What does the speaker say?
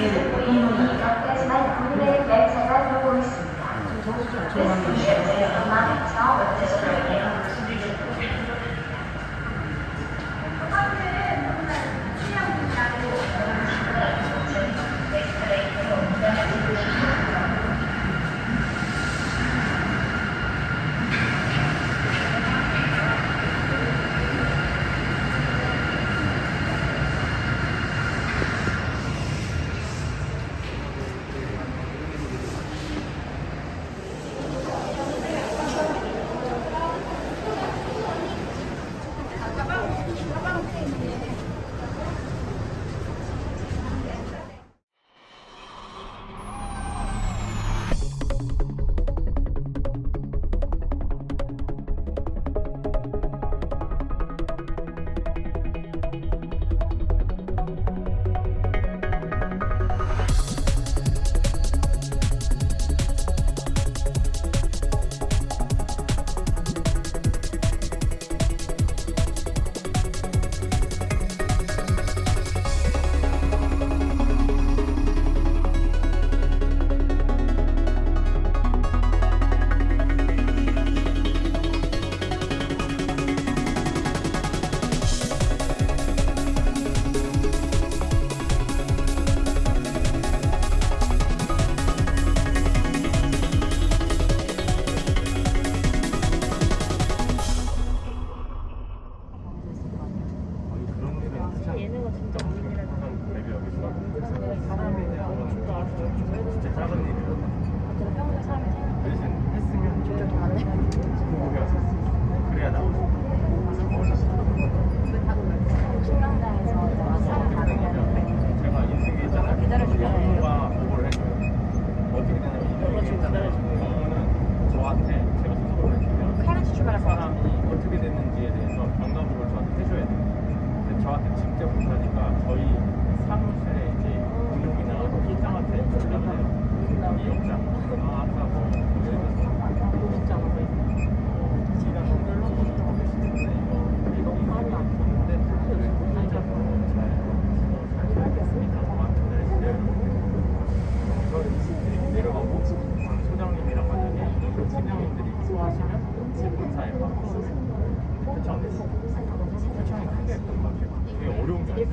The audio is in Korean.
네. 네. 얘네가 진짜 사람이 진짜 작은 일이라 내가 평소에 사람이 생각 대신 했으면 진짜 좀 많네 그래야 나오지 중간다에서 내가 사람 많으면 제가 인생에 있잖아요 기다려주고 영어가 그걸 해줘요 어떻게 되냐면 이런 게 있잖아요 영어는 저한테 제가 스스로 느끼면 카렌치 출발할 것 같아 사람이 어떻게 됐는지에 대해서 경감을 저한테 해줘야 돼요. 근데 저한테 직접 못하니까 저희 사무실에 이제 분용이나 실장한테 연락을 해요. 이 영장. 아, 아까 뭐 예를 들어서 실장을 어, 지난 분들로 하고 계시는데 이거 이거 이거 보는데 혼자서 잘잘 살겠습니다. 아무튼 내려가고 소장님이랑 만약에 팀장님들이 하시면 제 본사에 가고 되게 어려운 게 아니에